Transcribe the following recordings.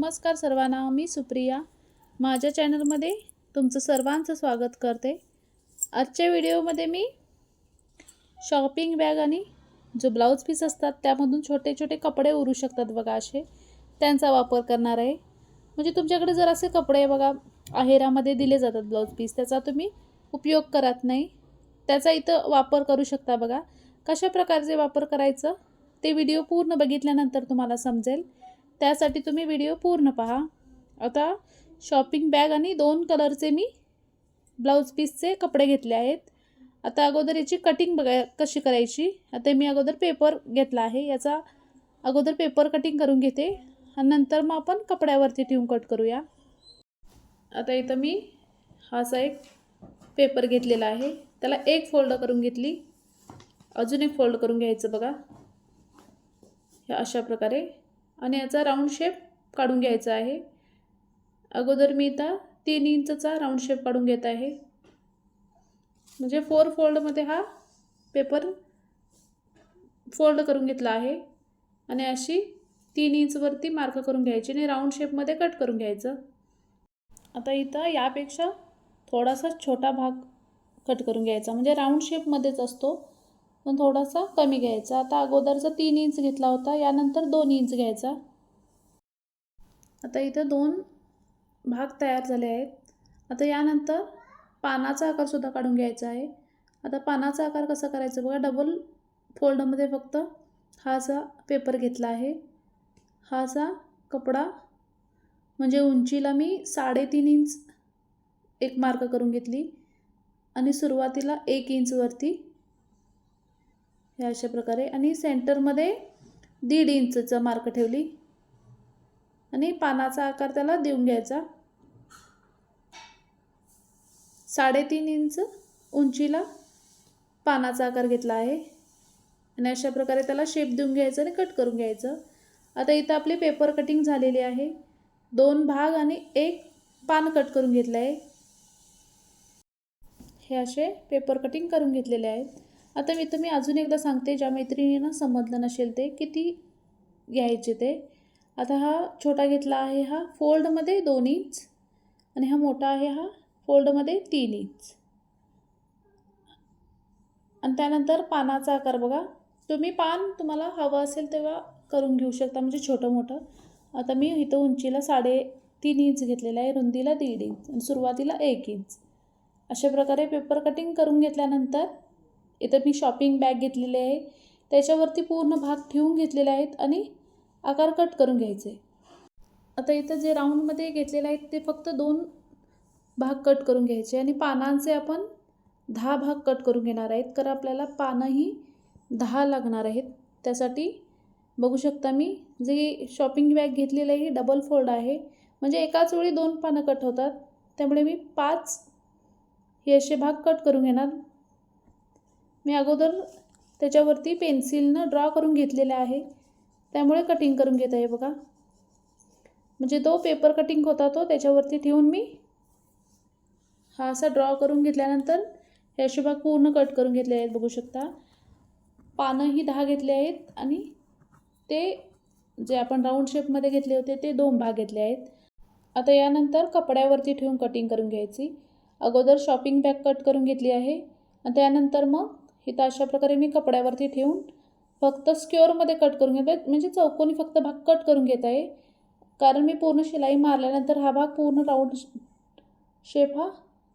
नमस्कार सर्वांना मी सुप्रिया. माझ्या चॅनलमध्ये तुमचं सर्वांचं स्वागत करते. आजच्या व्हिडिओमध्ये मी शॉपिंग बॅग आणि जो ब्लाऊज पीस असतात त्यामधून छोटे छोटे कपडे उरू शकतात बघा असे. त्यांचा वापर करणार आहे. म्हणजे तुमच्याकडे जर असे कपडे बघा आहेरामध्ये दिले जातात ब्लाऊज पीस त्याचा तुम्ही उपयोग करत नाही. त्याचा इथं वापर करू शकता बघा. कशा प्रकारचे वापर करायचं ते व्हिडिओ पूर्ण बघितल्यानंतर तुम्हाला समजेल. त्यासाठी तुम्ही व्हिडिओ पूर्ण पहा. आता शॉपिंग बॅग आणि दोन कलरचे मी ब्लाऊज पीसचे कपडे घेतले आहेत. आता अगोदर याची कटिंग बघा कशी करायची? आता मी अगोदर पेपर घेतला आहे. याचा अगोदर पेपर कटिंग करून घेते आणि नंतर मग आपण कपड्यावरती ठेवून कट करूया. आता इथं मी हा असा एक पेपर घेतलेला आहे. त्याला एक फोल्ड करून घेतली. अजून एक फोल्ड करून घ्यायचं बघा. ह्या अशा प्रकारे आणि याचा राऊंड शेप काढून घ्यायचा आहे. अगोदर मी इथं तीन इंचचा राऊंड शेप काढून घेत आहे. म्हणजे फोर फोल्डमध्ये हा पेपर फोल्ड करून घेतला आहे. आणि अशी तीन इंचवरती मार्क करून घ्यायची आणि राऊंड शेपमध्ये कट करून घ्यायचं. आता इथं यापेक्षा थोडासा छोटा भाग कट करून घ्यायचा. म्हणजे राऊंड शेपमध्येच असतो. पण थोडासा कमी घ्यायचा. आता अगोदरचा तीन इंच घेतला होता यानंतर दोन इंच घ्यायचा. आता इथं दोन भाग तयार झाले आहेत. आता यानंतर पानाचा आकारसुद्धा काढून घ्यायचा आहे. आता पानाचा आकार कसा करायचा बघा डबल फोल्डमध्ये फक्त हा असा पेपर घेतला आहे. हा असा कपडा म्हणजे उंचीला मी साडेतीन इंच एक मार्क करून घेतली आणि सुरुवातीला एक इंचवरती हे अशा प्रकारे. आणि सेंटरमध्ये दीड इंचचं मार्क ठेवली. आणि पानाचा आकार त्याला देऊन घ्यायचा. साडेतीन इंच उंचीला पानाचा आकार घेतला आहे. आणि अशा प्रकारे त्याला शेप देऊन घ्यायचं आणि कट करून घ्यायचं. आता इथं आपली पेपर कटिंग झालेली आहे. दोन भाग आणि एक पान कट करून घेतलं आहे हे असे पेपर कटिंग करून घेतलेले आहेत. आता मी तुम्ही अजून एकदा सांगते ज्या मैत्रिणींना समजलं नसेल ते किती घ्यायचे ते. आता हा छोटा घेतला आहे हा फोल्डमध्ये दोन इंच आणि हा मोठा आहे हा फोल्डमध्ये तीन इंच. आणि त्यानंतर पानाचा आकार बघा. तुम्ही पान तुम्हाला हवं असेल तेव्हा करून घेऊ शकता म्हणजे छोटं मोठं. आता मी इथं उंचीला साडे तीन इंच घेतलेलं आहे रुंदीला दीड इंच आणि सुरुवातीला एक इंच. अशा प्रकारे पेपर कटिंग करून घेतल्यानंतर इथं मी शॉपिंग बॅग घेतलेली आहे. त्याच्यावरती पूर्ण भाग ठेवून घेतलेले आहेत आणि आकार कट करून घ्यायचे. आता इथं जे राऊंडमध्ये घेतलेले आहेत ते फक्त दोन भाग कट करून घ्यायचे आणि पानांचे आपण दहा भाग कट करून घेणार आहेत. कारण आपल्याला पानंही दहा लागणार आहेत. त्यासाठी बघू शकता मी जे शॉपिंग बॅग घेतलेलं आहे डबल फोल्ड आहे. म्हणजे एकाच वेळी दोन पानं कट होतात. त्यामुळे मी पाच हे असे भाग कट करून घेणार. मी अगोदर त्याच्यावरती पेन्सिलनं ड्रॉ करून घेतलेलं आहे. त्यामुळे कटिंग करून घेत आहे बघा. म्हणजे तो पेपर कटिंग होता तो त्याच्यावरती ठेवून मी हा असा ड्रॉ करून घेतल्यानंतर हे असे भाग पूर्ण कट करून घेतले आहेत बघू शकता. पानंही दहा घेतले आहेत आणि ते जे आपण राऊंड शेपमध्ये घेतले होते ते दोन भाग घेतले आहेत. आता यानंतर कपड्यावरती ठेवून कटिंग करून घ्यायची. अगोदर शॉपिंग बॅग कट करून घेतली आहे. आणि त्यानंतर मग इथं अशा प्रकारे मी कपड्यावरती ठेवून फक्त स्क्युअरमध्ये कट करून घेत म्हणजे चौकोनी फक्त भाग कट करून घेत आहे. कारण मी पूर्ण शिलाई मारल्यानंतर हा भाग पूर्ण राऊंड शेप हा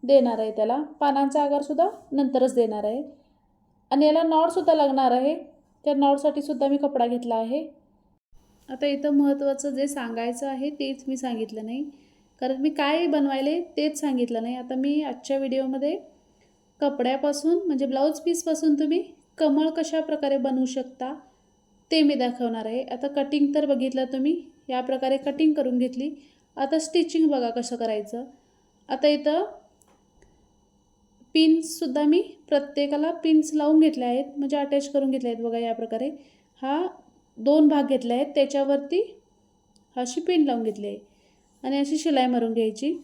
देणार आहे त्याला. पानांचा आगारसुद्धा नंतरच देणार आहे. आणि याला नॉटसुद्धा लागणार आहे. त्या नॉटसाठी सुद्धा मी कपडा घेतला आहे. आता इथं महत्त्वाचं जे सांगायचं आहे तेच मी सांगितलं नाही. कारण मी काय बनवायले तेच सांगितलं नाही. आता मी आजच्या व्हिडिओमध्ये कपड्यापासून म्हणजे ब्लाऊज पीसपासून तुम्ही कमळ कशा प्रकारे बनवू शकता ते मी दाखवणार आहे. आता कटिंग तर बघितलं तुम्ही या प्रकारे कटिंग करून घेतली. आता स्टिचिंग बघा कसं करायचं. आता इथं पिन्ससुद्धा मी प्रत्येकाला पिन्स लावून घेतले आहेत म्हणजे अटॅच करून घेतले आहेत बघा या प्रकारे हा दोन भाग घेतले आहेत त्याच्यावरती अशी पिन लावून घेतली आहे. आणि अशी शिलाई मारून घ्यायची.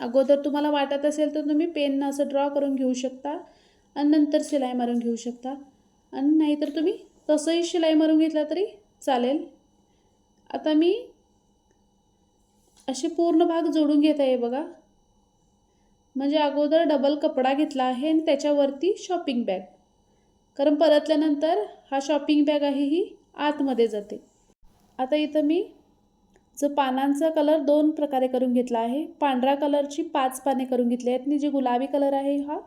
अगोदर तुम्हाला वाटत असेल तर तुम्ही पेननं असं ड्रॉ करून घेऊ शकता आणि नंतर शिलाई मारून घेऊ शकता. आणि नाहीतर तुम्ही तसंही शिलाई मारून घेतला तरी चालेल. आता मी असे पूर्ण भाग जोडून घेत आहे बघा. म्हणजे अगोदर डबल कपडा घेतला आहे आणि त्याच्यावरती शॉपिंग बॅग कारण परतल्यानंतर हा शॉपिंग बॅग आहे ही आतमध्ये जाते. आता इथं मी जो पानांचा कलर दोन प्रकारे करून घेतला आहे. पांढऱ्या कलरची पाच पाने करून घेतली आहेत. आणि जी गुलाबी कलर आहे हा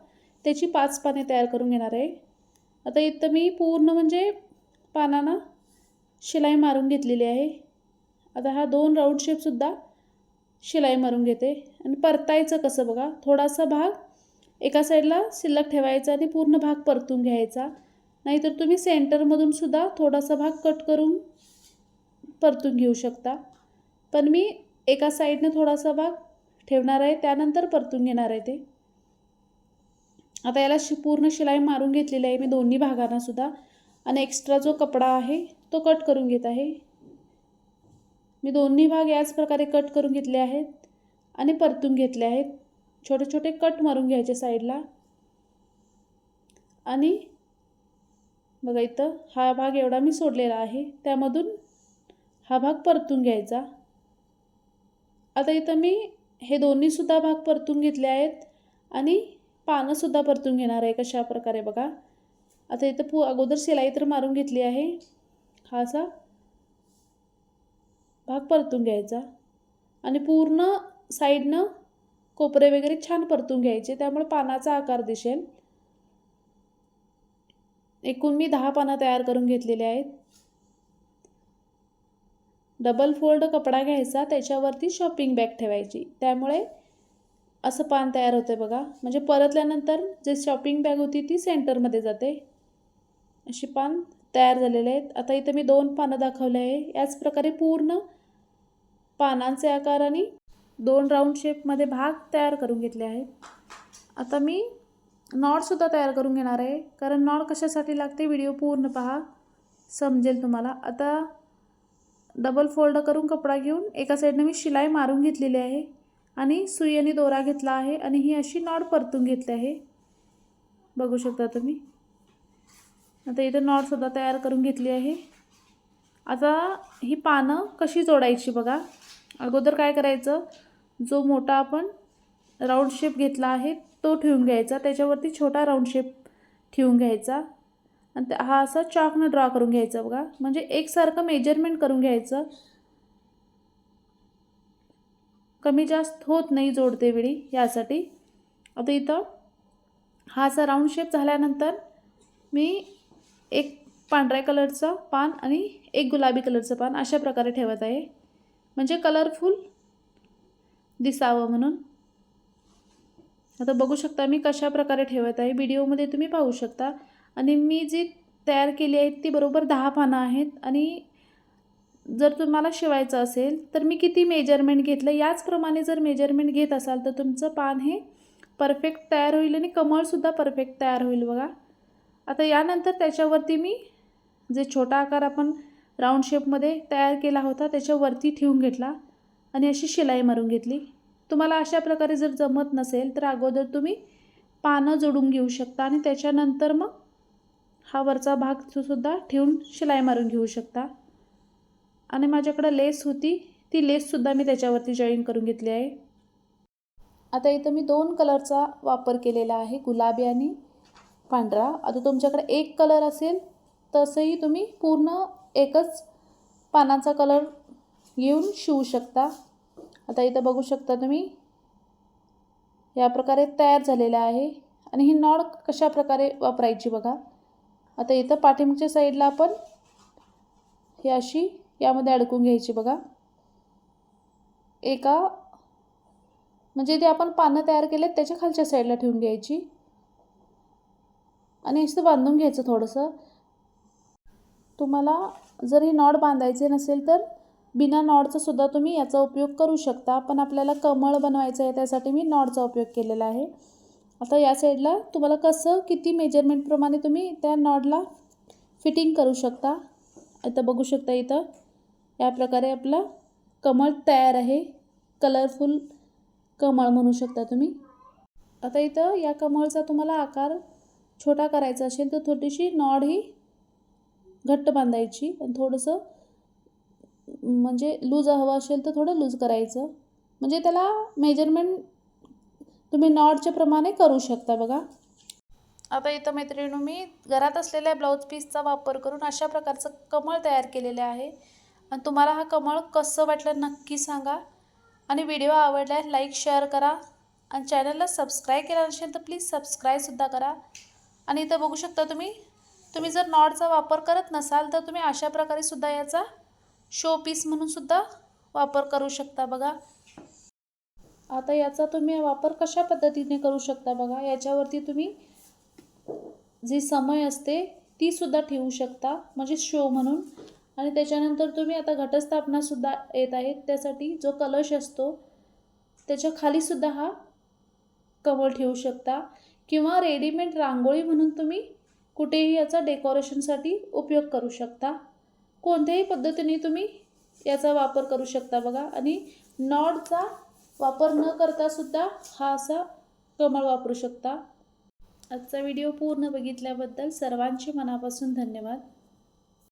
त्याची पाच पाने तयार करून घेणार आहे. आता इथं मी पूर्ण म्हणजे पानांना शिलाई मारून घेतलेली आहे. आता हा दोन राऊंड शेपसुद्धा शिलाई मारून घेते. आणि परतायचं कसं बघा थोडासा भाग एका साईडला शिल्लक ठेवायचा आणि पूर्ण भाग परतून घ्यायचा. नाहीतर तुम्ही सेंटरमधूनसुद्धा थोडासा भाग कट करून परतून घेऊ शकता. पण मी एका साईडने थोडासा भाग ठेवणार आहे त्यानंतर परतून घेणार आहे ते. आता याला शि पूर्ण शिलाई मारून घेतलेली आहे मी दोन्ही भागांना सुद्धा. आणि एक्स्ट्रा जो कपडा आहे तो कट करून घेत आहे. मी दोन्ही भाग याच प्रकारे कट करून घेतले आहेत आणि परतून घेतले आहेत. छोटे छोटे कट मारून घ्यायचे साईडला. आणि बघा इथं हा भाग एवढा मी सोडलेला आहे त्यामधून हा भाग परतून घ्यायचा. आता इथं मी हे दोन्हीसुद्धा भाग परतून घेतले आहेत आणि पानंसुद्धा परतून घेणार आहे कशा प्रकारे बघा. आता इथं पू अगोदर शिलाई तर मारून घेतली आहे. हा असा भाग परतून घ्यायचा. आणि पूर्ण साईडनं कोपरे वगैरे छान परतून घ्यायचे. त्यामुळे पानाचा आकार दिसेल. एकूण मी दहा पानं तयार करून घेतलेले आहेत. डबल फोल्ड कपडा घ्यायचा त्याच्यावरती शॉपिंग बॅग ठेवायची. त्यामुळे असं पान तयार होते बघा. म्हणजे परतल्यानंतर जे शॉपिंग बॅग होती ती सेंटरमध्ये जाते. अशी पान तयार झालेले आहेत. आता इथं मी दोन पानं दाखवले आहे. याच प्रकारे पूर्ण पानांचे आकार आणि दोन राऊंड शेपमध्ये भाग तयार करून घेतले आहेत. आता मी नॉटसुद्धा तयार करून घेणार आहे. कारण नॉट कशासाठी लागते? व्हिडिओ पूर्ण पहा. समजेल तुम्हाला. आता डबल फोल्ड करून कपडा घेऊन एका साईडने मी शिलाई मारून घेतलेली आहे आणि सुई आणि दोरा घेतला आहे आणि ही अशी नॉट परतून घेतली आहे. बघू शकता तुम्ही. आता इथं नॉटसुद्धा तयार करून घेतली आहे. आता ही पानं कशी जोडायची बघा. अगोदर काय करायचं? जो मोठा आपण राऊंड शेप घेतला आहे तो ठेवून घ्यायचा. त्याच्यावरती छोटा राऊंड शेप ठेवून घ्यायचा. आणि त्या- हा असा चॉकनं ड्रॉ करून घ्यायचा बघा. म्हणजे एकसारखं मेजरमेंट करून घ्यायचं. कमी जास्त होत नाही जोडते वेळी यासाठी. आता इथं हा असा राऊंड शेप झाल्यानंतर मी एक पांढऱ्या कलरचं पान आणि एक गुलाबी कलरचं पान अशा प्रकारे ठेवत आहे. म्हणजे कलरफुल दिसावं म्हणून. आता बघू शकता मी कशा प्रकारे ठेवत आहे. व्हिडिओमध्ये तुम्ही पाहू शकता. आणि मी जी तयार केली आहेत ती बरोबर दहा पानं आहेत. आणि जर तुम्हाला शिवायचं असेल तर मी किती मेजरमेंट घेतलं? याचप्रमाणे जर मेजरमेंट घेत असाल तर तुमचं पान हे परफेक्ट तयार होईल आणि कमळसुद्धा परफेक्ट तयार होईल बघा. आता यानंतर त्याच्यावरती मी जे छोटा आकार आपण राऊंड शेपमध्ये तयार केला होता त्याच्यावरती ठेवून घेतला आणि अशी शिलाई मारून घेतली. तुम्हाला अशा प्रकारे जर जमत नसेल तर अगोदर तुम्ही पानं जोडून घेऊ शकता आणि त्याच्यानंतर मग हा वरचा भाग सुद्धा ठेवून शिलाई मारून घेऊ शकता. आणि माझ्याकडं लेस होती ती लेससुद्धा मी त्याच्यावरती जॉईन करून घेतली आहे. आता इथं मी दोन कलरचा वापर केलेला आहे गुलाबी आणि पांढरा. आता तुमच्याकडे एक कलर असेल तसंही तुम्ही पूर्ण एकच पानाचा कलर घेऊन शिवू शकता. आता इथं बघू शकता तुम्ही या प्रकारे तयार झालेला आहे. आणि ही नॉड कशा प्रकारे वापरायची बघा. आता इथं पाठीमागच्या साईडला आपण ही अशी यामध्ये अडकून घ्यायची बघा. एका म्हणजे ते आपण पानं तयार केलेत त्याच्या खालच्या साईडला ठेवून घ्यायची. आणि इथं बांधून घ्यायचं थोडंसं. तुम्हाला जर हे नॉड बांधायचे नसेल तर बिना नॉडचा सुद्धा तुम्ही याचा उपयोग करू शकता पण आपल्याला कमळ बनवायचं आहे त्यासाठी मी नॉडचा उपयोग केलेला आहे. आता या साईडला तुम्हाला कसं किती मेजरमेंटप्रमाणे तुम्ही त्या नॉडला फिटिंग करू शकता? आता बघू शकता इथं या प्रकारे आपलं कमळ तयार आहे. कलरफुल कमळ म्हणू शकता तुम्ही. आता इथं या कमळचा तुम्हाला आकार छोटा करायचा असेल तर थोडीशी नॉड ही घट्ट बांधायची आणि थोडंसं म्हणजे लूज हवं असेल तर थोडं लूज करायचं. म्हणजे त्याला मेजरमेंट तुम्ही नॉटच्या प्रमाणे करू शकता बघा. आता इथं मैत्रिणी मी घरात असलेल्या ब्लाऊज पीसचा वापर करून अशा प्रकारचं कमळ तयार केलेले आहे. आणि तुम्हाला हा कमळ कसं वाटलं नक्की सांगा. आणि व्हिडिओ आवडला लाईक शेअर करा. आणि चॅनलला सबस्क्राईब केला नसेल तर प्लीज सबस्क्राईबसुद्धा करा. आणि इथं बघू शकता तुम्ही तुम्ही जर नॉटचा वापर करत नसाल तर तुम्ही अशा प्रकारे सुद्धा याचा शो पीस म्हणून सुद्धा वापर करू शकता बघा. आता याचा तुम्ही वापर कशा पद्धतीने करू शकता बघा? याच्यावरती तुम्ही जी समय असते ती सुद्धा ठेवू शकता म्हणजे शो म्हणून. आणि त्याच्यानंतर तुम्ही आता घटस्थापनासुद्धा येत आहेत. त्यासाठी जो कलश असतो त्याच्या खालीसुद्धा हा कमळ ठेवू शकता. किंवा रेडीमेड रांगोळी म्हणून तुम्ही कुठेही याचा डेकोरेशनसाठी उपयोग करू शकता. कोणत्याही पद्धतीने तुम्ही याचा वापर करू शकता बघा. आणि नॉडचा वापर न करता सुद्धा हा असा कमळ वापरू शकता. आजचा व्हिडिओ पूर्ण बघितल्याबद्दल सर्वांचे मनापासून धन्यवाद.